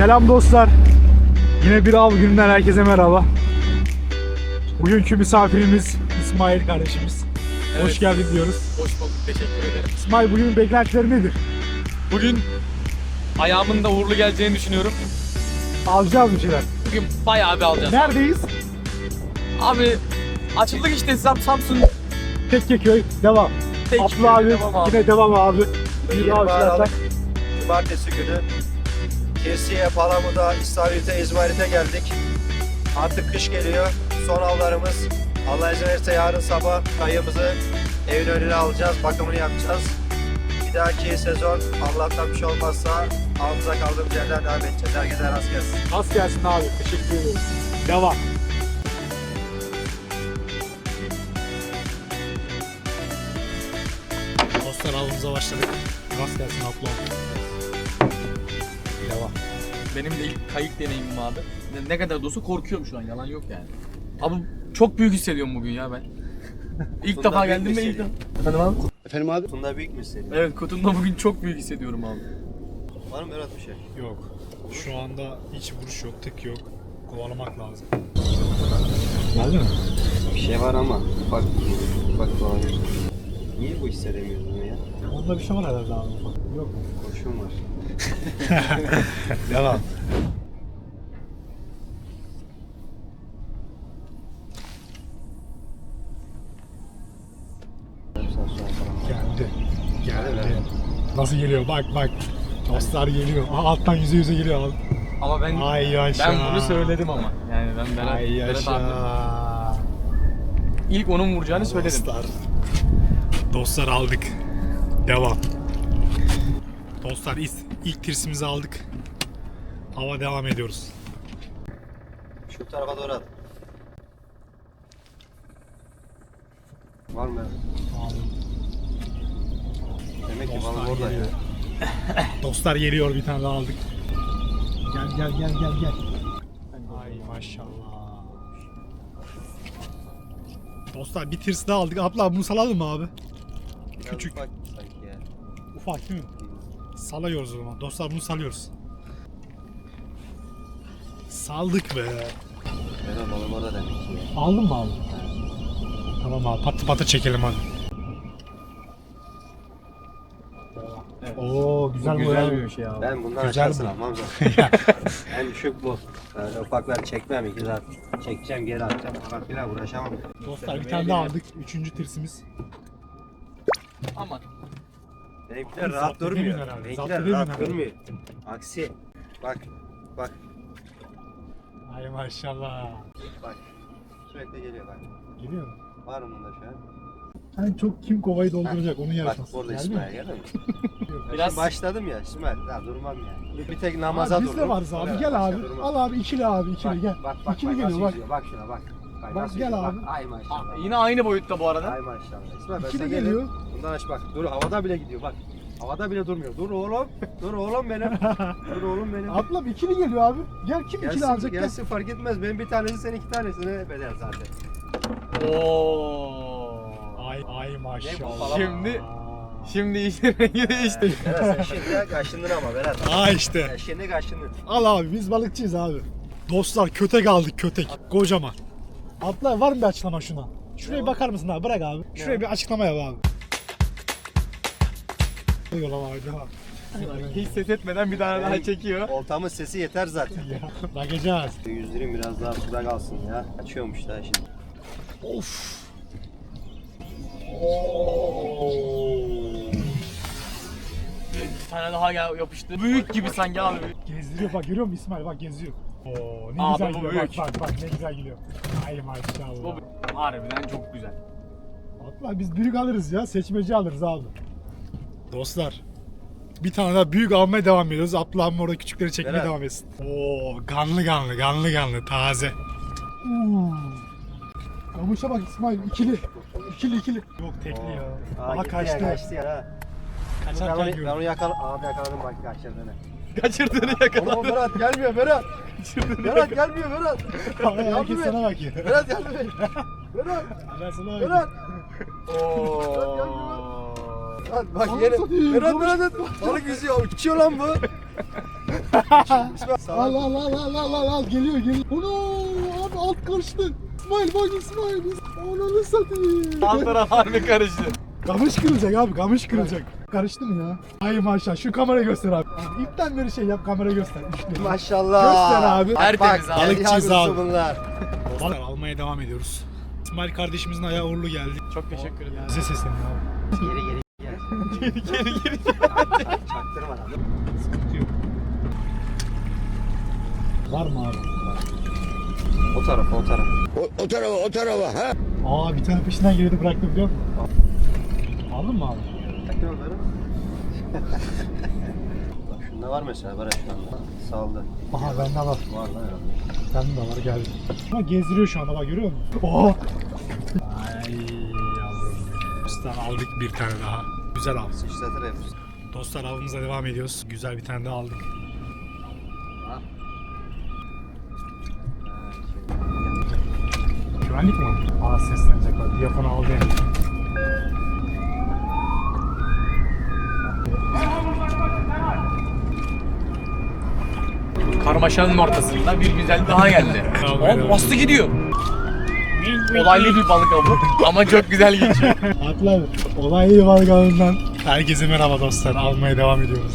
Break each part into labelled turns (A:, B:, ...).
A: Selam dostlar. Yine bir av gününden herkese merhaba. Bugünkü misafirimiz İsmail kardeşimiz. Hoş
B: Evet.
A: geldin diyoruz.
B: Hoş bulduk, teşekkür ederim.
A: İsmail bugünün beklentileri nedir?
B: Bugün ayağımın da uğurlu geleceğini düşünüyorum.
A: Alacağız bir şeyler.
B: Bugün bayağı bir alacağız.
A: Neredeyiz?
B: Abi açıldık işte Sam Samsun
A: Tekkeköy. Devam.
B: Tek
A: Abdullah abi.
B: devam abi.
A: Yine devam abi. Bir
C: 20
A: daha başlarsak.
C: Cumartesi günü Kesiye, Palamut'a, İstavrit'e, İzmarit'e geldik. Artık kış geliyor. Son avlarımız. Allah izin verirse yarın sabah kayığımızı evin önüne alacağız. Bakımını yapacağız. Bir dahaki sezon Allah'tan bir şey olmazsa avımıza kaldığımız yerden devam edeceğiz. Herkese rast gelsin.
A: Az gelsin abi. Teşekkür ederiz. Devam. Dostlar avımıza başladık. Rast gelsin ablam.
B: Benim de ilk kayık deneyimim abi. Ne, ne kadar da olsa korkuyorum şu an yalan yok yani. Abi çok büyük hissediyorum bugün ya ben. İlk
C: Bundan
B: defa
C: büyük
B: geldim ve ilk
C: hissediyorum.
B: defa. Efendim abi?
C: Efendim abi? Bunda büyük mü senin?
B: Evet kutumda bugün çok büyük hissediyorum abi.
C: Var mı Berat bir şey?
A: Yok. Şu anda hiç vuruş yok, tık yok. Kovalamak lazım. Geldi mi?
C: Bir şey var ama bak bak falan. Niye bu hissedemiyorsun ya?
A: Onda bir şey var herhalde abi. Yok.
C: Koşun var.
A: Devam. Geldi. Geldi. Nasıl geliyor? Bak bak. Dostlar geliyor. Aa, alttan yüze yüze geliyor abi.
B: Ama ben
A: Ay yaşa.
B: ben bunu söyledim ama. Yani ben Berat,
A: Ay
B: Berat
A: yaşa.
B: abi. İlk onun vuracağını söyledim.
A: Dostlar. Dostlar aldık. Devam. Dostlar ilk, ilk tirsimizi aldık. Hava devam ediyoruz.
C: Şu tarafa doğru at. Var mı? Demek ki balık orada ya.
A: Dostlar geliyor bir tane daha aldık. Gel gel gel gel gel. Ay maşallah. Dostlar bir tirs daha aldık. Abla bunu salalım mı abi?
C: Biraz
A: Küçük.
C: ufak sanki ya.
A: Ufak değil mi? Salıyoruz o zaman. Dostlar bunu salıyoruz. Saldık be.
C: Berat balık orada demek ki.
A: Aldın mı abi? Tamam abi patı patı çekelim hadi.
B: Evet.
A: Oo güzel,
B: Bu güzel bir şey abi.
C: Ben bundan
A: Güzel
C: aşağısını almam zaten. en düşük bu. Böyle ufakları çekmem iki saat. Çekeceğim geri atacağım falan filan uğraşamam.
A: Dostlar bir tane daha aldık. Üçüncü tirsimiz.
B: Aman.
C: Benimkiler
A: Zapt
C: rahat
A: edemiyor
C: durmuyor.
A: herhalde, zapt
C: Benimkiler
A: edemiyor
C: rahat
A: herhalde.
C: durmuyor. Aksi. Bak. Bak.
A: Ay maşallah.
C: Bak. Sürekli geliyor bak.
A: Geliyor mu?
C: Var mı bunda şu an?
A: En çok kim kovayı dolduracak onun
C: Bak
A: yarışması.
C: burada
A: Geldi
C: İsmail geldi mi?
B: Biraz-
C: Biraz başladım ya İsmail. Daha durmam yani. Bir tek namaza
A: Abi
C: dururum.
A: biz de varız abi. Gel
C: başka
A: abi.
C: durmam.
A: Al abi ikili abi ikili
C: Bak,
A: gel.
C: Bak bak
A: ikili
C: bak,
A: geliyor bak.
C: yüzüyor, Bak şuna bak. Bak,
A: gel abi.
C: Bak. Ay maşallah.
B: Yine aynı boyutta bu arada.
C: Ay maşallah. İsmail ben
A: İkili
C: sana
A: geliyor.
C: Bundan aç bak. Dur havada bile gidiyor bak. Havada bile durmuyor. Dur oğlum. Dur oğlum benim. Dur oğlum benim.
A: Ablam ikili geliyor abi. Gel kim ikili
C: Gelsin,
A: alacak gel.
C: gelsin fark etmez. Benim bir tanesi senin iki tanesine bedel zaten.
B: Oo.
A: Ay ay maşallah.
B: Şimdi- Şimdi işin rengi değişti.
C: Berat sen şimdi kaşındın ama Berat.
A: Aa işte.
C: Sen şimdi kaşındın.
A: Al abi biz balıkçıyız abi. Dostlar kötek aldık kötek. Kocaman. Abla var mı bir açıklama şuna? Şuraya bakar mısın abi? Bırak abi. Şuraya bir açıklama yap abi. Yola abi devam.
B: Hiç ses etmeden bir tane daha çekiyor.
C: Oltamın sesi yeter zaten.
A: Ya bakacağız.
C: Yüzdüreyim biraz daha suda kalsın ya. Açıyormuş daha şimdi.
A: Of.
B: Bir tane daha gel yapıştı. Büyük gibi sanki abi.
A: Gezdiriyor bak görüyor musun İsmail bak geziyor. Oo ne
B: Abi
A: güzel
B: bu
A: gidiyor
B: büyük.
A: bak bak bak ne güzel gidiyor. Ay maşallah.
B: Bu harbiden çok güzel.
A: Abla biz büyük alırız ya seçmeci alırız abi. Dostlar bir tane daha büyük almaya devam ediyoruz. Ablam orada küçükleri çekmeye
C: Berat.
A: devam etsin. Oo ganlı ganlı ganlı ganlı taze. Uuu. Kamışa bak İsmail ikili. İkili ikili. Yok tekli ya.
C: Aa,
A: Aha
C: gitti ya,
A: kaçtı.
C: kaçtı ya. Ben
A: Kaçarken
C: onu, ben
A: gördüm.
C: onu yakal abi yakaladım bak kaçırdığını.
B: Kaçırdığını
C: Oğlum
B: yakaladı.
C: Berat gelmiyor Berat. Berat gelmiyor Berat.
A: Abi herkes
C: Yardım
A: sana
C: et.
A: bakıyor.
C: Berat gelmiyor. Berat.
A: Ben sana
C: Berat.
A: bakıyorum.
B: Oo.
C: Lan bak
A: satayım,
C: Berat. Berat. Balık yüzüyor. Uçuyor lan bu.
A: al al al al al al al geliyor geliyor. Ono abi alt karıştı. İsmail bak İsmail. Ananı satayım.
B: Alt taraf harbi karıştı.
A: Kamış kırılacak abi kamış kırılacak. Karıştı mı ya? Ay maşallah şu kamerayı göster abi. abi ipten beri şey yap kamera göster. Üçlü.
C: Maşallah.
A: Göster abi.
B: Tertemiz
C: Bak,
B: abi.
A: Balıkçıyız abi.
C: bunlar.
A: Balık almaya devam ediyoruz. İsmail kardeşimizin ayağı uğurlu geldi.
B: Çok teşekkür ederim.
A: Bize sesleniyor abi.
C: Geri geri gel.
B: Geri geri geri.
C: Çaktırma lan.
A: Sıkıntı yok. Var mı abi?
C: O tarafa o tarafa.
A: Aa bir tane peşinden geliyordu bıraktım biliyor musun? Aldın mı abi?
C: Onları. Bak şunda var mesela var şu anda. Saldı.
A: Aha bende var.
C: Var lan herhalde.
A: Bende de var geldi. Ama gezdiriyor şu anda bak görüyor musun? Oha! Ay yavrum. Dostlar aldık bir tane daha. Güzel av.
C: Sıçratır hep.
A: Dostlar avımıza devam ediyoruz. Güzel bir tane daha aldık. Güvenlik mi? Aa seslenecek bak. Diyafonu aldı yani.
B: Karmaşanın ortasında bir güzel daha geldi.
A: Evet.
B: bastı gidiyor. Olaylı bir balık avı ama çok güzel geçiyor.
A: Atlar. Olaylı balık avından. Herkese merhaba dostlar. Almaya devam ediyoruz.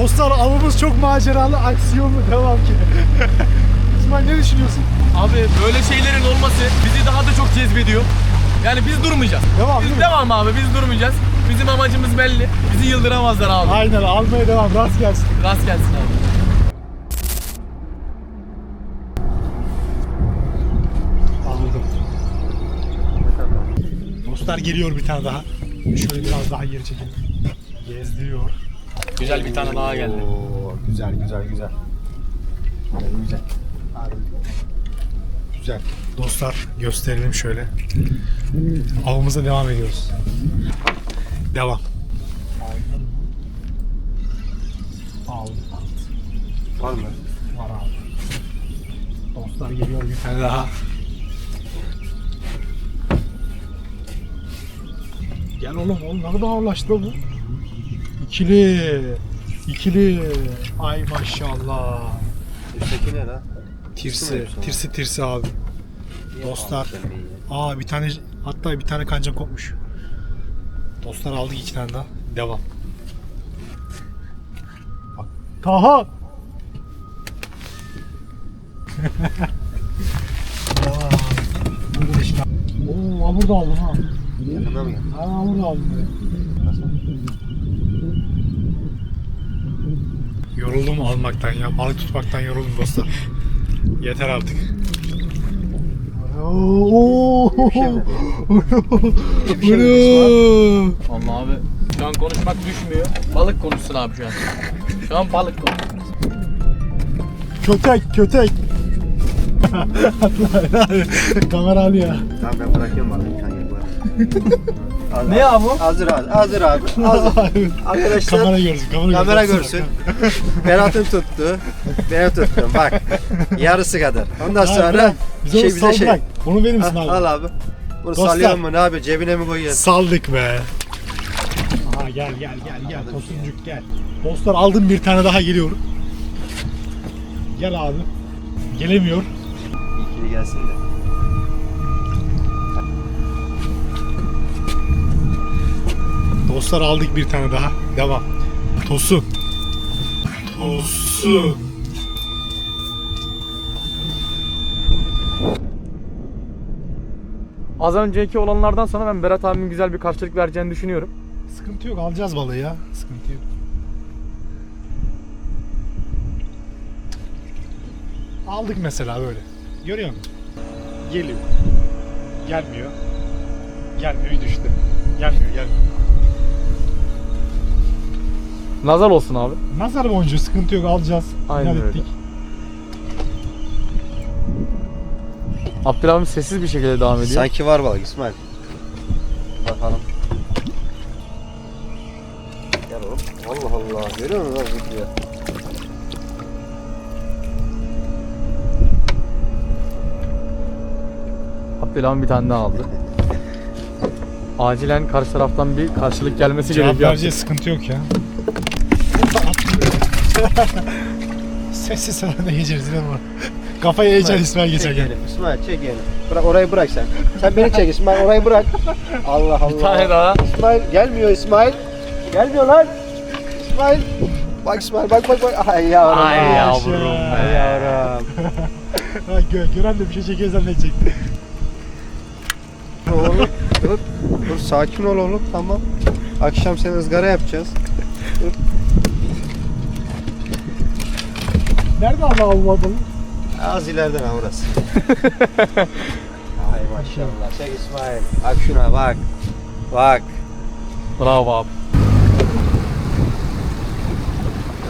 A: Dostlar avımız çok maceralı, aksiyonlu devam ki. İsmail ne düşünüyorsun?
B: Abi böyle şeylerin olması bizi daha da çok cezbediyor. Yani biz durmayacağız.
A: Devam
B: Biz devam abi biz durmayacağız. Bizim amacımız belli. Bizi yıldıramazlar abi.
A: Aynen almaya devam, rast gelsin.
B: Rast gelsin abi.
A: Aldım. Dostlar geliyor bir tane daha. Şöyle biraz daha geri çekelim. Gezdiriyor.
B: Güzel bir tane daha geldi.
C: Oo, güzel güzel güzel. Güzel.
A: Güzel. Dostlar gösterelim şöyle. Avımıza devam ediyoruz. Devam. Aldım.
C: Var mı?
A: Var abi. Dostlar geliyor bir tane daha. Gel oğlum oğlum ne kadar ağırlaştı bu. İkili. İkili. Ay maşallah.
C: Üstteki ne lan?
A: Tirsi.
C: Tirsi
A: Tirsi abi. Dostlar. Aa bir tane hatta bir tane kanca kopmuş. Dostlar aldık iki tane daha. Devam. Bak. Taha. Burada işte. Oo, aa, burada aldım ha.
C: Yakından mı geldin?
A: Aa, burada aldım. Yoruldum almaktan ya. Balık tutmaktan yoruldum dostlar. Yeter artık. Bunu.
B: Vallahi abi şu an konuşmak düşmüyor. Balık konuşsun abi şu an. Şu an balık konuşsun.
A: Kötek, kötek. Kamera alıyor.
C: Tamam ben bırakıyorum balığı. Az-
B: Ne abi?
C: Hazır abi. Hazır abi. Hazır. Arkadaşlar
A: kamera görsün, kamera,
C: kamera
A: görsün.
C: Berat'ın tuttu. Ben tuttum. Bak. Yarısı kadar. Ondan
A: Hayır,
C: sonra
A: bırak. Bize
C: şey bize şey.
A: Bunu verir misin abi?
C: al abi. Bunu
A: Dostlar.
C: salıyor mu ne yapıyor? Cebine mi koyuyorsun?
A: Saldık be. Aha gel gel gel gel Tosuncuk gel. Dostlar aldım bir tane daha geliyor. Gel abi. Gelemiyor.
C: İkili gelsin de.
A: Dostlar aldık bir tane daha. Devam. Tosun. Tosun.
B: Az önceki olanlardan sonra ben Berat abimin güzel bir karşılık vereceğini düşünüyorum.
A: Sıkıntı yok alacağız balığı ya. Sıkıntı yok. Aldık mesela böyle. Görüyor musun? Geliyor. Gelmiyor. Gelmiyor düştü. Gelmiyor gelmiyor.
B: Nazar olsun abi.
A: Nazar boncuğu sıkıntı yok alacağız.
B: Aynen
A: İnat
B: öyle.
A: ettik.
B: Abdülhamit sessiz bir şekilde devam ediyor.
C: Sanki var balık İsmail. Bakalım. Gel oğlum. Allah Allah. Görüyor musun lan zıplıyor?
B: Abdülhamit bir tane daha aldı. Acilen karşı taraftan bir karşılık gelmesi
A: Cevap
B: gerekiyor.
A: vereceğiz sıkıntı yok ya. Sessiz salonda geçeriz değil mi? Kafayı yiyeceksin İsmail geçerken.
C: Çekelim. İsmail çekelim. Bırak orayı bırak sen. Sen beni çek İsmail orayı bırak. Allah Allah.
B: Bir tane daha.
C: İsmail gelmiyor İsmail. Gelmiyor lan. İsmail. Bak İsmail bak bak bak. Ay yavrum.
B: Ay yavrum.
C: Ay yavrum.
A: Ha, gö gören de bir şey çekiyor zannedecek.
C: oğlum dur. Dur sakin ol oğlum tamam. Akşam seni ızgara yapacağız.
A: Nerede Allah Allah?
C: Az ileriden ha orası. Ay maşallah. Çek İsmail. Bak şuna bak. Bak.
B: Bravo abi.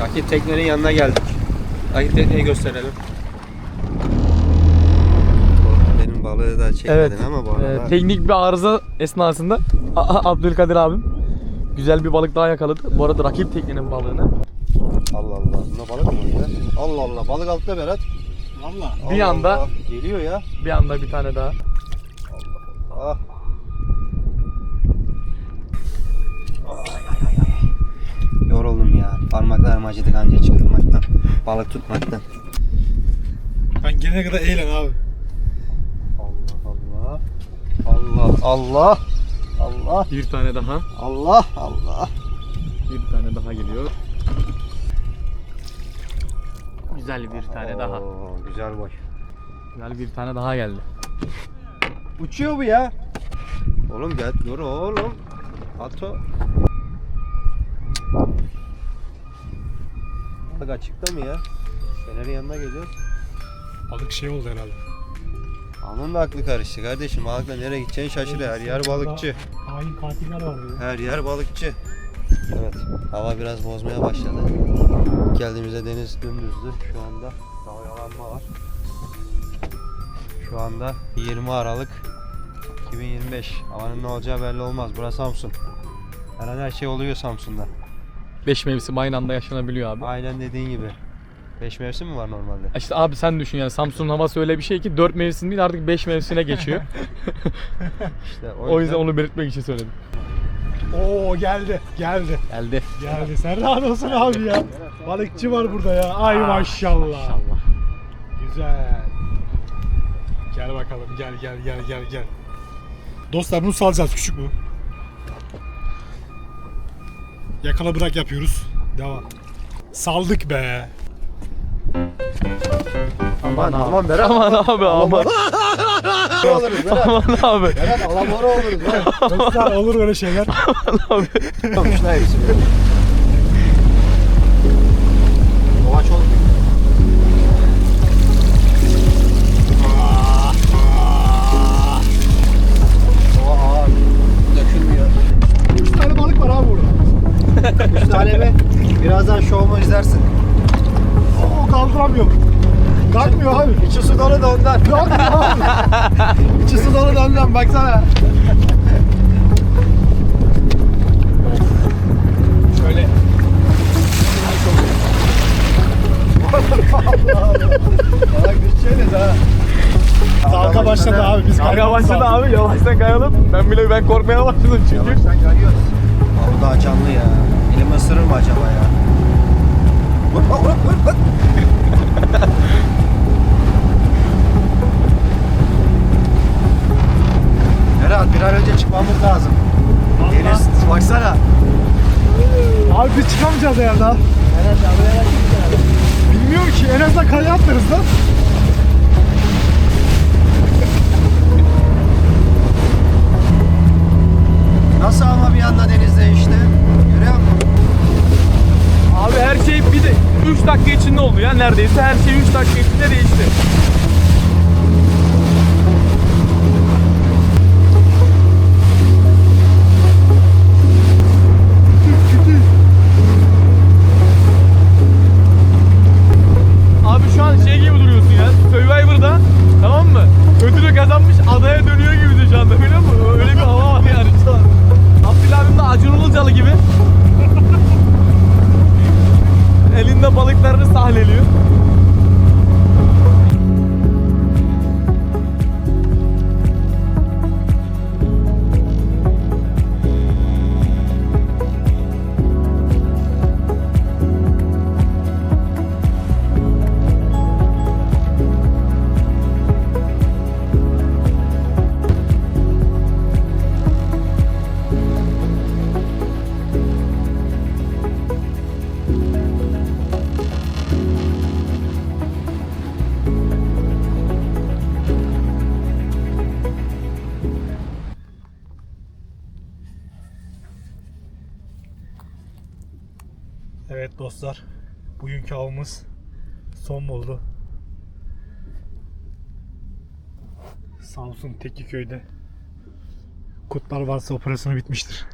C: Rakip teknenin yanına geldik. Rakip tekneyi gösterelim. Benim balığı da çekmedin
B: Evet.
C: ama bu arada.
B: Ee, teknik bir arıza esnasında A- A- Abdülkadir abim güzel bir balık daha yakaladı. Bu arada rakip teknenin balığını
C: Allah Allah. Bunda balık mı var ya? Allah Allah. Balık altta Berat.
A: Valla.
B: Bir
C: Allah
B: anda-
C: Allah. Geliyor ya.
B: bir anda bir tane daha.
C: Ah. Yoruldum ya. Parmaklarım acıdı kanca çıkartmaktan. Balık tutmaktan.
A: Ben gelene kadar eğlen abi.
C: Allah Allah. Allah Allah. Allah.
B: Bir tane daha.
C: Allah Allah.
B: Bir tane daha geliyor. Güzel bir tane daha.
C: Oo, güzel boy.
B: Güzel bir tane daha geldi.
C: Uçuyor bu ya. Oğlum gel dur oğlum. At o. Balık açıkta mı ya? Fener'in yanına geliyoruz.
A: Balık şey oldu herhalde.
C: Anın da aklı karıştı kardeşim. Balıkla nereye gideceğini şaşırıyor. Her yer balıkçı.
A: Hain katiller var böyle.
C: Her yer balıkçı. Evet. Hava biraz bozmaya başladı. Geldiğimizde deniz dümdüzdü. Şu anda dalgalanma var. Şu anda 20 Aralık 2025. Havanın ne olacağı belli olmaz. Burası Samsun. Her an her şey oluyor Samsun'da.
B: Beş mevsim aynı anda yaşanabiliyor abi.
C: Aynen dediğin gibi. 5 mevsim mi var normalde?
B: İşte abi sen düşün yani Samsun'un havası öyle bir şey ki 4 mevsim değil artık 5 mevsime geçiyor.
C: İşte
B: o yüzden onu belirtmek için söyledim.
A: Oo geldi. Geldi.
B: Geldi.
A: Geldi. Sen rahat olsun abi ya. Balıkçı var burada ya. Ay maşallah.
B: Maşallah.
A: Güzel. Gel bakalım. Gel gel gel gel gel. Dostlar bunu salacağız küçük bu. Yakala bırak yapıyoruz. Devam. Saldık be.
C: Aman aman Berat.
B: Aman abi aman.
C: Ne oluruz?
B: Aman abi.
C: Berat alamora oluruz Berat.
A: Dostlar olur öyle şeyler.
C: Olmuş da hepsi. Kovaç oldu. Kova ağır. Dökülmüyor.
A: Üç tane balık var abi burada.
C: Üç tane mi? Birazdan şovumu izlersin.
A: Oo kaldıramıyorum. Kalkmıyor abi.
C: İçi su dolu da ondan.
A: Kalkmıyor abi.
C: İçi su dolu da ondan baksana.
A: Şöyle.
C: Bak düşeceğiniz ha.
A: Dalga başladı abi. Biz kaymamız
B: başladı abi yavaştan kayalım. Ben bile ben korkmaya başladım çünkü.
C: Yavaştan kayıyoruz. Abi daha canlı ya. Elimi ısırır mı acaba ya? Berat bir an önce çıkmamız lazım. Deniz baksana.
A: Abi biz çıkamayacağız herhalde. ha. Bilmiyorum ki en azından kaya atlarız lan.
C: Nasıl ama bir anda denizde işte. Görüyor musun?
B: Abi her şey bir de 3 dakika içinde oldu ya neredeyse her şey 3 dakika içinde değişti. Elinde balıklarını sahneliyor.
A: Dostlar bugünkü avımız son buldu. Samsun Tekiköy'de Kutlar varsa operasyonu bitmiştir.